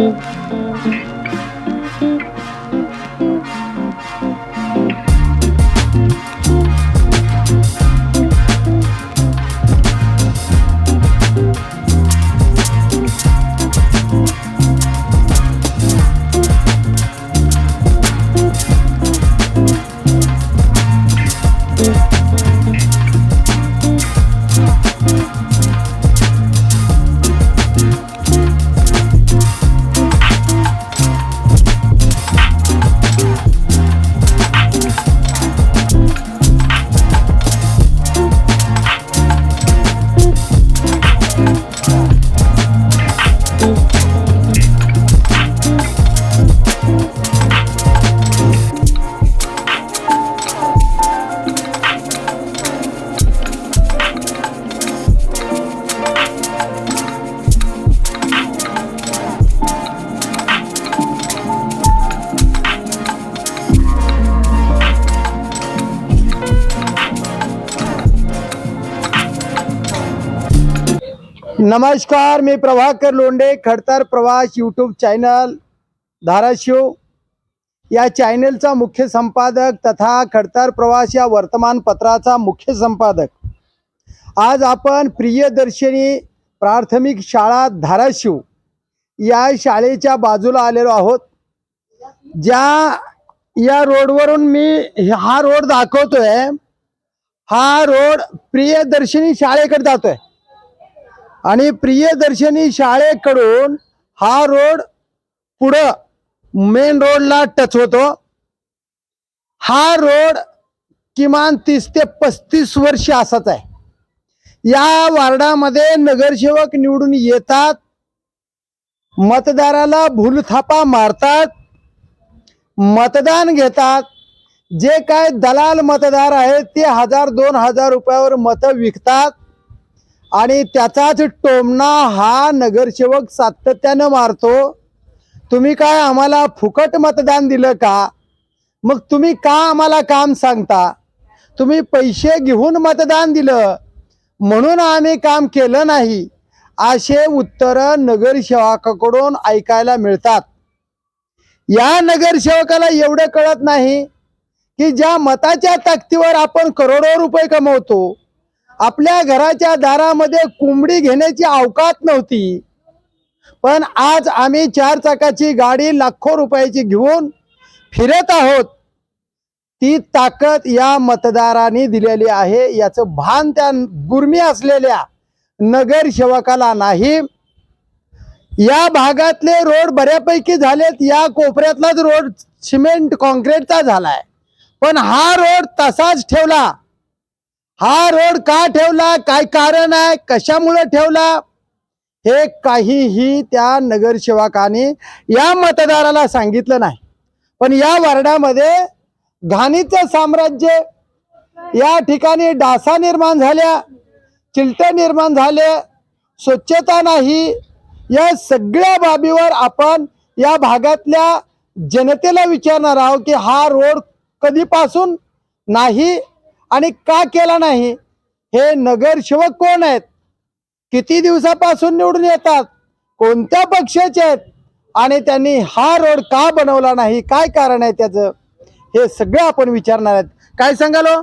Música नमस्कार मी प्रभाकर लोंडे खडतर प्रवास यूट्यूब चॅनल धाराशिव. या चॅनलचा मुख्य संपादक तथा खडतर प्रवास या वर्तमानपत्राचा मुख्य संपादक. आज आपण प्रियदर्शनी प्राथमिक शाळा धाराशिव या शाळेच्या बाजूला आलेलो आहोत. ज्या या रोडवरून मी हा रोड दाखवतोय. हा रोड प्रियदर्शनी शाळेकडे जातोय. आणि प्रियदर्शनी शाळेकडून हा रोड पुढं मेन रोडला टच होतो. हा रोड किमान तीस ते पस्तीस वर्ष असाच आहे. या वार्डामध्ये नगरसेवक निवडून येतात. मतदाराला भूलथापा मारतात. मतदान घेतात. जे काय दलाल मतदार आहेत ते हजार दोन हजार रुपयावर मतं विकतात. आणि त्याचाच टोमणा हा नगरसेवक सातत्यानं मारतो. तुम्ही काय आम्हाला फुकट मतदान दिलं का? मग तुम्ही का आम्हाला काम सांगता? तुम्ही पैसे घेऊन मतदान दिलं. म्हणून आम्ही काम केलं नाही. असे उत्तरं नगरसेवकाकडून ऐकायला मिळतात. या नगरसेवकाला एवढं कळत नाही की ज्या मताच्या ताकदीवर आपण करोडो रुपये कमवतो आपल्या घराच्या दारामध्ये कोंबडी घेण्याची अवकात नव्हती. पण आज आम्ही चार चाकाची गाडी लाखो रुपयाची घेऊन फिरत आहोत. ती ताकद या मतदारांनी दिलेली आहे. याचं भान त्या गुर्मी असलेल्या नगरसेवकाला नाही. या भागातले रोड बऱ्यापैकी झालेत. या कोपऱ्यातलाच रोड सिमेंट कॉन्क्रीटचा झालाय. पण हा रोड तसाच ठेवला. हा रोड का ठेवला? काय कारण आहे? कशामुळे ठेवला? हे काहीही त्या नगरसेवकाने या मतदाराला सांगितलं नाही. पण या वार्डामध्ये घाणीचं साम्राज्य या ठिकाणी डासा निर्माण झाल्या चिलटे निर्माण झाले स्वच्छता नाही या सगळ्या बाबीवर आपण या भागातल्या जनतेला विचारणार आहोत की हा रोड कधीपासून नाही आणि का केला नाही? हे नगरसेवक कोण आहेत? किती दिवसापासून निवडून येतात? कोणत्या पक्षाचे आहेत? आणि त्यांनी हा रोड का बनवला नाही? काय कारण आहे त्याचं? हे सगळं आपण विचारणार आहेत. काय सांगाल हो?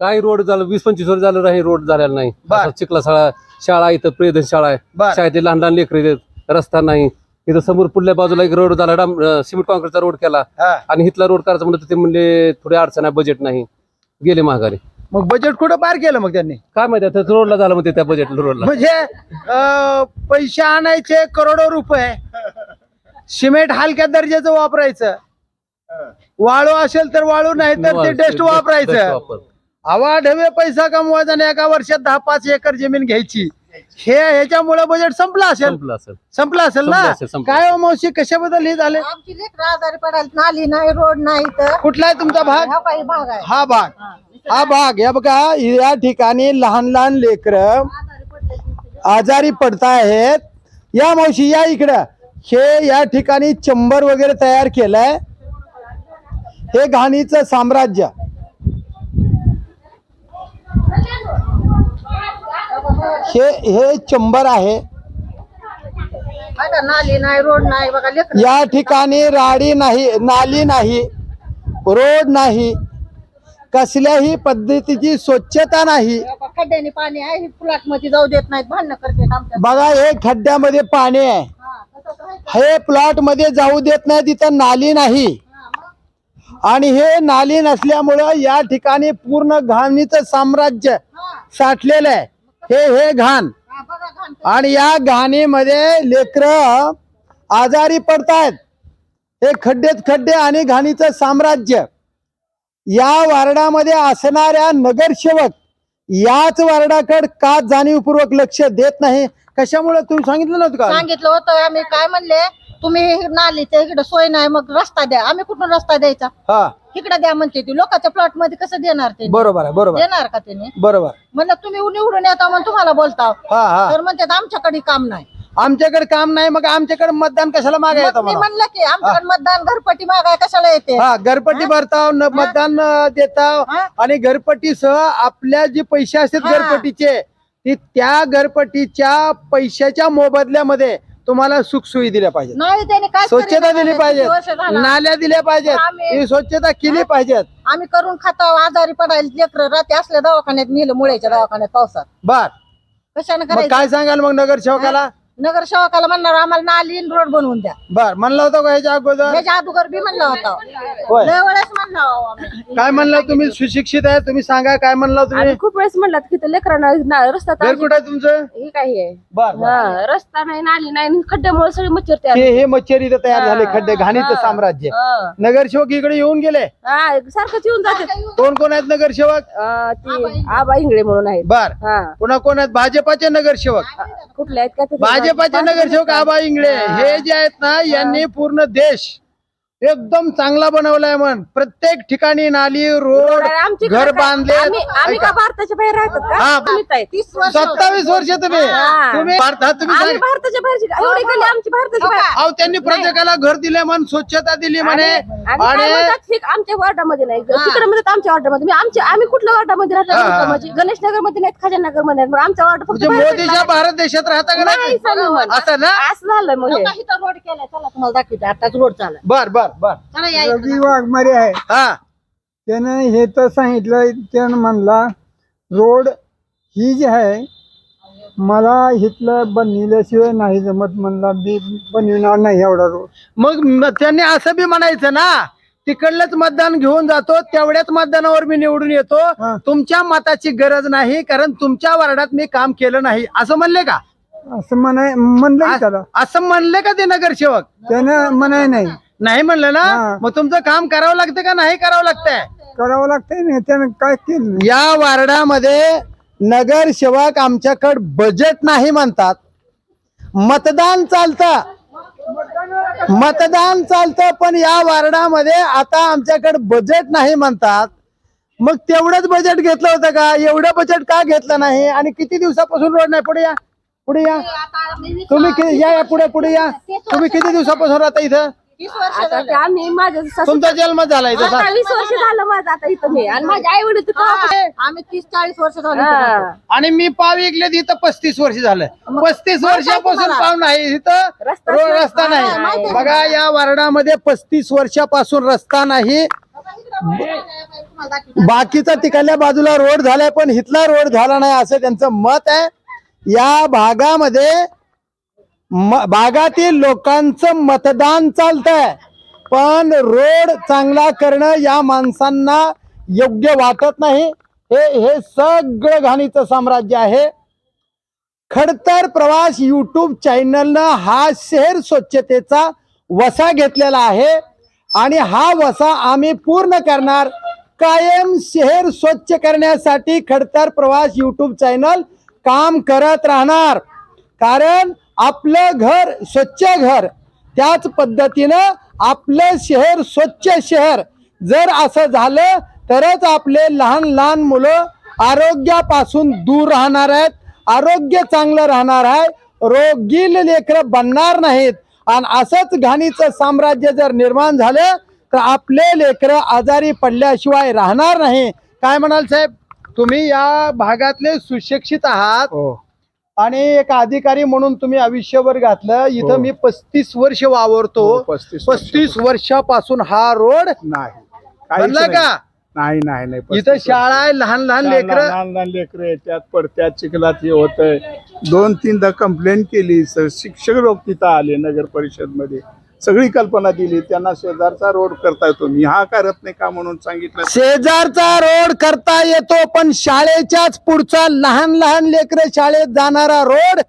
काही रोड झालं? वीस पंचवीस वर्ष झालं नाही रोड झालेला नाही. बर. चिखला शाळा शाळा इथं प्रियदर्शन शाळा आहे. शाळेतले लहान लहान लेकरं आहेत रस्ता नाही. इथं समोर पुढल्या बाजूला एक रोड झाला डाम अं, सिमेंट कॉन्क्रीटचा रोड केला. हा. आणि इथला रोड करायचं म्हणलं तर ते म्हणले थोडी अडचण आहे बजेट नाही. गेले महागारी मग बजेट कुठं पार केलं मग त्यांनी? काय माहिती आता रोडला झालं म्हणते त्या बजेट रोडला. म्हणजे अं, पैसे आणायचे करोडो रुपये. सिमेंट हलक्या दर्जाचं वापरायचं. वाळू असेल तर वाळू नाही तर ते डेस्ट वापरायचं. वापर. आवाढव्य पैसा कमवायचा आणि एका वर्षात दहा पाच एकर जमीन घ्यायची. हे ह्याच्यामुळे बजेट संपलं असेल. संपलं असेल. संपलं असेल संपलं ना असेल, संपलं. काय हो मावशी कशाबद्दल हे झाले? आमची लेकर आजारी पडायला नाली नाही रोड नाही तर कुठला आहे तुमचा भाग? हा काही भाग आहे. हा भाग. हा. भाग. या बघा या ठिकाणी लहान लहान लेकर आजारी पडतायत. या मावशी या इकडं. हे या ठिकाणी चंबर वगैरे तयार केलंय. हे घाणीचं साम्राज्य. हे हे चंबर आहे. बघा नाली नाही रोड नाही बघा लेकर. या ठिकाणी राडी नाही नाली नाही रोड नाही. कसल्याही पद्धतीची स्वच्छता नाही. खड्ड्याने पाणी आहे फ्लॅटमध्ये जाऊ देत नाहीत भांडणं करतात आमच्या बघा हे खड्ड्यामध्ये पाणी आहे. हा, आहे. हे प्लॉटमध्ये जाऊ देत नाही तिथं नाली नाही. हा, मग. आणि हे नाली नसल्यामुळं या ठिकाणी पूर्ण घाणीचं साम्राज्य हा, साठलेलं आहे. हे हे घाण. आणि या घाणीमध्ये लेकर आजारी पडतायत. हे खड्डेच खड्डे आणि घाणीचं साम्राज्य. या वार्डामध्ये असणाऱ्या नगरसेवक याच वार्डाकडे का जाणीवपूर्वक लक्ष देत नाही? कशामुळे? तुम्ही सांगितलं नव्हतं का? सांगितलं होतं. आम्ही काय म्हणले? तुम्ही नालीच्या इकडे सोय नाही मग रस्ता द्या. आम्ही कुठून रस्ता द्यायचा? हा. तिकडे द्या म्हणते ती. लोकांच्या प्लॉटमध्ये कसं देणार ते? बरोबर आहे बरोबर देणार का त्याने बरोबर. म्हणलं तुम्ही निवडून येता म्हणून तुम्हाला बोलता हा हा. तर म्हणतात आमच्याकडे काम नाही. आमच्याकडे काम नाही मग आमच्याकडे मतदान कशाला मागायचं मग मी म्हणलं की आमच्याकडे मतदान घरपट्टी मागाय कशाला येते? हा घरपट्टी भरताव न मतदान अं, देताव. हा? आणि घरपट्टीसह आपल्या जे पैसे असतात हा. घरपट्टीचे ती त्या घरपट्टीच्या पैशाच्या मोबदल्यामध्ये तुम्हाला सुखसोयी दिल्या पाहिजेत. नाही त्याने काय स्वच्छता दिली पाहिजेत. नाल्या दिल्या पाहिजेत. आम्ही- ही स्वच्छता केली पाहिजेत. आम्ही करून खातो आजारी पडायला लेकर रात्री असल्या दवाखान्यात नेलं मुळ्याच्या दवाखान्यात पावसात. बर. कशाने मग करायचं? काय सांगाल मग नगरसेवकाला? नगरसेवकाला म्हणणार आम्हाला नाली आणि रोड बनवून द्या. बर म्हणलं होतं का ह्याच्या अगोदर? त्याच्या अगोदर बी म्हणला होता. होय. लय वेळेस म्हणला हो. आम्ही. काय म्हणलं तुम्ही? सुशिक्षित आहे तुम्ही सांगा काय म्हणलं तुम्ही? आम्ही खूप वेळेस म्हणलात की ते लेकरांना ना रस्ता तर घर कुठं आहे तुमचं? हे काय आहे. बर बर. हा, रस्ता नाही नाली नाही खड्ड्यामुळे सगळी मच्छर तयार हे हे मच्छर इथं तयार झाले खड्डे घाणीचं साम्राज्य. हा. नगरसेवक इकडे येऊन गेले? हा, सारखंच येऊन जाते. कोण कोण आहेत नगरसेवक? अं, ती आबा इंगळे म्हणून आहेत. बर. हा. पुन्हा कोण आहेत? भाजपाचे नगरसेवक? कुठले आहेत का ते? भाजपाचे नगरसेवक आबा इंगळे हे जे आहेत ना यांनी पूर्ण देश एकदम चांगला बनवलाय म्हण. प्रत्येक ठिकाणी नाली रोड आमची घर बांधले. आम्ही आम्ही का भारताच्या बाहेर राहतात का? हा. तुम्हीच आहेत. तीस वर्ष सत्तावीस वर्ष तुम्ही. हा. तुम्ही भारतात तुम्ही आम्ही सांग- भारताच्या बाहेरची एवढी गली आमची भारताच्या बाहेर. अहो त्यांनी प्रत्येकाला घर दिले म्हण स्वच्छता दिली म्हणे. आणि काय आणि म्हणतात, हे आमच्या वार्डामध्ये नाही. तिकडे म्हणतात आमच्या वार्डामध्ये. मी आमच्या आम्ही कुठल्या वार्डामध्ये हा, राहतो? हा. म्हणजे गणेश नगरमध्ये नाहीत खाजा नगरमध्ये नाहीत. मग आमच्या वार्ड फक्त म्हणजे मोदीच्या. भारत देशात राहता का नाही? नाही. असं ना? असं झालं मग हे. इथं रोड केलाय. चला तुम्हाला दाखवते. आताच रोड चालला बर बर. बर चला या रवी इकडं. वाघमारे आहे. हा. त्यानं हे तर सांगितलं त्यानं म्हणला रोड ही जी आहे मला इथलं बनविल्याशिवाय नाही जमत. म्हणला मी बनविणार नाही एवढा रोड. मग म- त्यांनी असं बी म्हणायचं ना तिकडलंच मतदान घेऊन जातो तेवढ्याच मतदानावर मी निवडून येतो. हा. तुमच्या मताची गरज नाही कारण तुमच्या वार्डात मी काम केलं नाही. असं म्हणले का? असं म्हणाय म्हणलं की त्याला. अ- असं म्हणले का ते नगरसेवक? त्यानं म्हणाय नाही. नाही म्हणलं ना. मग तुमचं काम करावं लागतं का नाही करावं लागतंय? करावं लागतंय ना त्यानं काय केलं नाही. या वार्डामध्ये नगरसेवक आमच्याकडे बजेट नाही म्हणतात. मतदान चालतं. मतदान चालतं पण या वार्डामध्ये आता आमच्याकडे बजेट नाही म्हणतात. मग तेवढंच बजेट घेतलं होतं का? एवढं बजेट का घेतलं नाही? आणि किती दिवसापासून रोड नाही? पुढे या पुढे या. तुम्ही कि- या या पुढे पुढे या. तुम्ही किती दिवसापासून राहता इथं? तीस वर्ष आता झालं. ते आम्ही माझ्या सासू तुमचा जन्म झाला इथं सा- वीस वर्ष झालं माझं आता इथं मी आणि माझे आई वडील हा, आम्ही तीस चाळीस वर्ष झाली इथं राहतो. आणि मी पाव विकले इथं पस्तीस वर्ष झालं पस्तीस वर्षापासून? पाव नाही इथं रस्ता रोड नाही. रस्ता हा, नाही माहिती आहे. बघा या वार्डामध्ये पस्तीस वर्षापासून रस्ता नाही तुम्हाला दाखवते. बाकीचा तिकडल्या बाजूला रोड झालाय पण इथला रोड झाला नाही असं त्यांचं मत आहे या भागामध्ये भागातील लोकांचं मतदान चालतंय. पण रोड चांगला करणं या माणसांना योग्य वाटत नाही. हे हे सगळं घाणीचं साम्राज्य आहे. खडतर प्रवास यूट्यूब चॅनलनं हा शहर स्वच्छतेचा वसा घेतलेला आहे. आणि हा वसा आम्ही पूर्ण करणार. कायम शहर स्वच्छ करण्यासाठी खडतर प्रवास यूट्यूब चॅनल काम करत राहणार. कारण आपलं घर स्वच्छ घर. त्याच पद्धतीनं आपलं शहर स्वच्छ शहर. जर असं झालं तरच आपले लहान लहान मुलं आरोग्यापासून दूर राहणार आहेत. आरोग्य चांगलं राहणार आहे. रोगील लेकरं बनणार नाहीत. आणि असंच घाणीचं साम्राज्य जर निर्माण झालं तर आपले लेकरं आजारी पडल्याशिवाय राहणार नाही. काय म्हणाल साहेब? तुम्ही या भागातले सुशिक्षित आहात. हो. आणि एक अधिकारी म्हणून तुम्ही आयुष्यभर घातलं. इथं हो. मी पस्तीस वर्ष वावरतो. पस्तीस पस्तीस वर्षापासून हा रोड नाही. काहीच बनला नाही. का? नाही नाही नाही. इथं शाळा आहे लहान लहान लहान लेकर. लहान लहान लेकरं येतात पडत्यात चिखलात हे होतंय. दोन तीनदा कंप्लेंट केली. स- शिक्षक लोक तिथं आले नगर परिषदमध्ये सगळी कल्पना दिली त्यांना शेजारचा रोड करता येतो. मी हा करत नाही का म्हणून सांगितलं? शेजारचा रोड करता येतो पण शाळेच्याच पुढचा लहान लहान लेकर शाळेत जाणारा रोड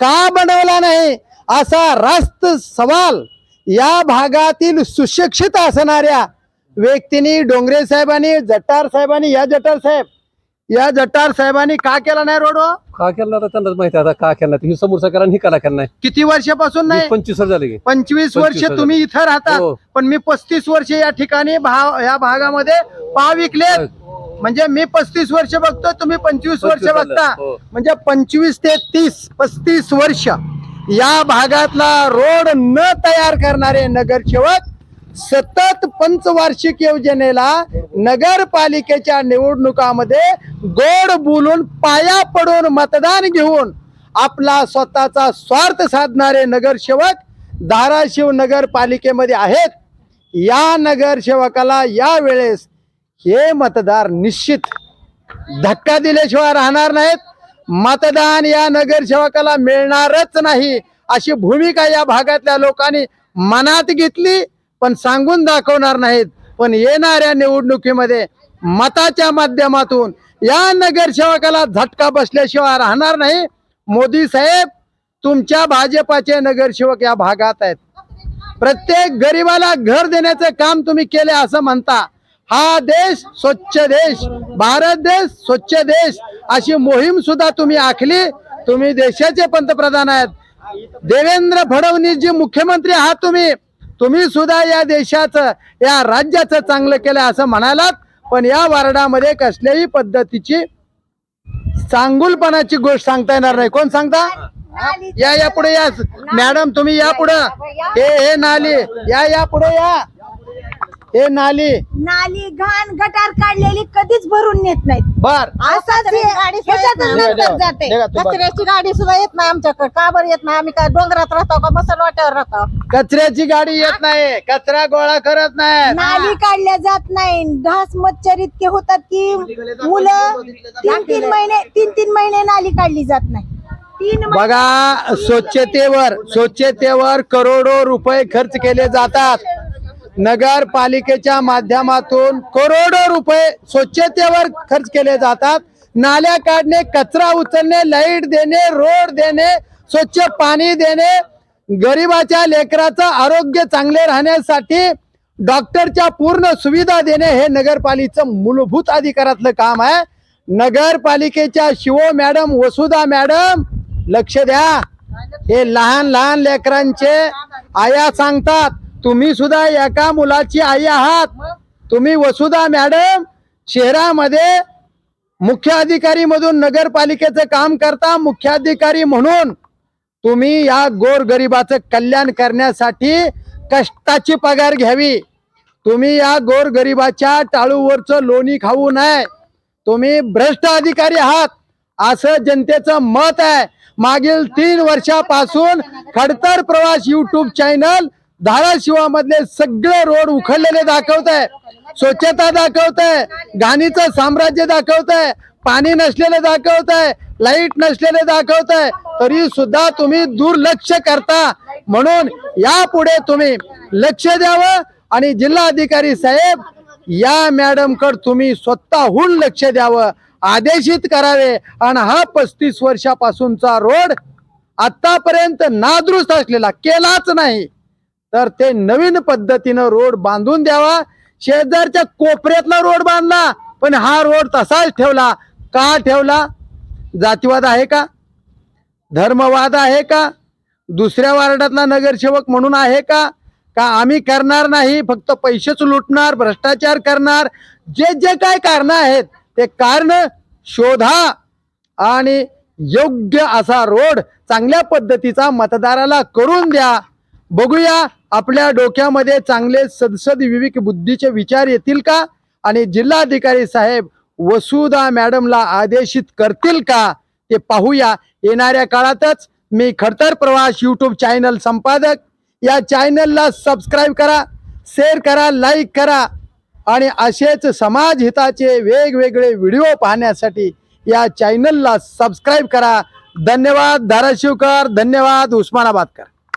का बनवला नाही? असा रास्त सवाल या भागातील सुशिक्षित असणाऱ्या व्यक्तींनी डोंगरे साहेबांनी जटार साहेबांनी या जटार साहेब या जटार साहेबांनी का केला नाही रोड हो? का केला ना त्यांनाच माहिती आहे आता का केला ही समोरचा आणि ही कला नाही किती वर्षापासून नाही पंचवीस वर्ष झाले की पंचवीस वर्ष. तुम्ही इथं राहता हो. पण मी पस्तीस वर्ष या ठिकाणी भाव या भागामध्ये पाव विकले म्हणजे मी पस्तीस वर्ष बघतो तुम्ही पंचवीस वर्ष झालं. बघता हो. म्हणजे पंचवीस ते तीस पस्तीस वर्ष या भागातला रोड न तयार करणारे नगरसेवक सतत पंचवार्षिक योजनेला नगरपालिकेच्या निवडणुकामध्ये गोड बोलून पाया पडून मतदान घेऊन आपला स्वतःचा स्वार्थ साधणारे नगरसेवक धाराशिव नगरपालिकेमध्ये आहेत. या नगरसेवकाला या वेळेस हे मतदार निश्चित धक्का दिल्याशिवाय राहणार नाहीत. मतदान या नगरसेवकाला मिळणारच नाही अशी भूमिका या भागातल्या लोकांनी मनात घेतली. पण सांगून दाखवणार नाहीत. पण येणाऱ्या निवडणुकीमध्ये मताच्या माध्यमातून या नगरसेवकाला झटका बसल्याशिवाय राहणार नाही. मोदी साहेब तुमच्या भाजपाचे नगरसेवक या भागात आहेत. प्रत्येक गरिबाला घर देण्याचं काम तुम्ही केले असं म्हणता. हा देश स्वच्छ देश भारत देश स्वच्छ देश अशी मोहीम सुद्धा तुम्ही आखली. तुम्ही देशाचे पंतप्रधान आहेत. देवेंद्र फडणवीस जी मुख्यमंत्री आहात तुम्ही. तुम्ही सुद्धा या देशाचं या राज्याचं चांगलं केलं असं म्हणालात पण या वार्डामध्ये कसल्याही पद्धतीची चांगुलपणाची गोष्ट सांगता येणार नाही. कोण सांगता? या या पुढे या. मॅडम तुम्ही या पुढं. हे हे नाली. या या पुढे या. हे नाली. नाली घाण गटार काढलेली कधीच भरून नेत नाहीत. बर. असंच हे- गाडी सुद्धा येत ह्याच्यातच नाही. नंतर जाते. निघा तू बघ. कचऱ्याची गाडी सुद्धा येत नाही आमच्याकडे. का बरं येत नाही? आम्ही काय डोंगरात राहतो का मसलवाट्यावर राहतो? कचऱ्याची गाडी येत नाही. कचरा गोळा करत नाही नाली काढल्या जात नाही. ढास मच्छर इतके होतात की मुलं तीन तीन महिने तीन तीन महिने नाली काढली जात नाही. तीन महिने- बघा स्वच्छतेवर स्वच्छतेवर करोडो रुपये खर्च केले जातात. नगरपालिकेच्या माध्यमातून करोडो रुपये स्वच्छतेवर खर्च केले जातात. नाल्या काढणे कचरा उचलणे लाइट देणे रोड देणे स्वच्छ पाणी देणे गरिबाच्या लेकराचं आरोग्य चांगले राहण्यासाठी डॉक्टरच्या पूर्ण सुविधा देणे हे नगरपालिकेचं मूलभूत अधिकारातलं काम आहे. नगरपालिकेच्या शिवो मॅडम वसुधा मॅडम लक्ष द्या. हे लहान लहान लेकरांचे आया सांगतात तुम्ही सुद्धा एका मुलाची आई आहात. तुम्ही वसुधा मॅडम शहरामध्ये मुख्य अधिकारी मधून नगरपालिकेचं काम करता मुख्याधिकारी म्हणून. तुम्ही या गोरगरिबाचं कल्याण करण्यासाठी कष्टाची पगार घ्यावी. तुम्ही या गोरगरिबाच्या टाळूवरचं लोणी खाऊ नये. तुम्ही भ्रष्ट अधिकारी आहात. असं जनतेचं मत आहे. मागील तीन वर्षापासून खडतर प्रवास युट्यूब चॅनल धाराशिवामधले सगळे रोड उखडलेले दाखवत आहे स्वच्छता दाखवत आहे घाणीचं साम्राज्य दाखवत आहे पाणी नसलेलं दाखवत आहे लाइट नसलेले दाखवत आहे तरी सुद्धा तुम्ही दुर्लक्ष करता. म्हणून यापुढे तुम्ही लक्ष द्यावं आणि जिल्हाधिकारी साहेब या मॅडम कड तुम्ही स्वतःहून लक्ष द्यावं. आदेशित करावे. आणि हा पस्तीस वर्षापासूनचा रोड आतापर्यंत नादुरुस्त असलेला केलाच नाही. तर ते नवीन पद्धतीनं रोड बांधून द्यावा. शेजारच्या कोपऱ्यातला रोड बांधला पण हा रोड तसाच ठेवला. का ठेवला? जातीवाद आहे का? धर्मवाद आहे का? दुसऱ्या वार्डातला नगरसेवक म्हणून आहे का? का आम्ही करणार नाही फक्त पैसेच लुटणार भ्रष्टाचार करणार? जे जे काय कारण आहेत ते कारण शोधा. आणि योग्य असा रोड चांगल्या पद्धतीचा मतदाराला करून द्या. बघूया आपल्या डोक्यामध्ये चांगले सदसद विवेक बुद्धीचे विचार येतील का? आणि जिल्हाधिकारी साहेब वसुधा मॅडमला आदेशित करतील का? ते पाहूया. येणाऱ्या काळातच मी खडतर प्रवास यूट्यूब चॅनल संपादक. या चॅनलला सबस्क्राईब करा शेअर करा लाईक करा. आणि असेच समाज हिताचे वेगवेगळे व्हिडिओ पाहण्यासाठी या चॅनलला सबस्क्राईब करा. धन्यवाद धाराशिवकर. धन्यवाद उस्मानाबादकर.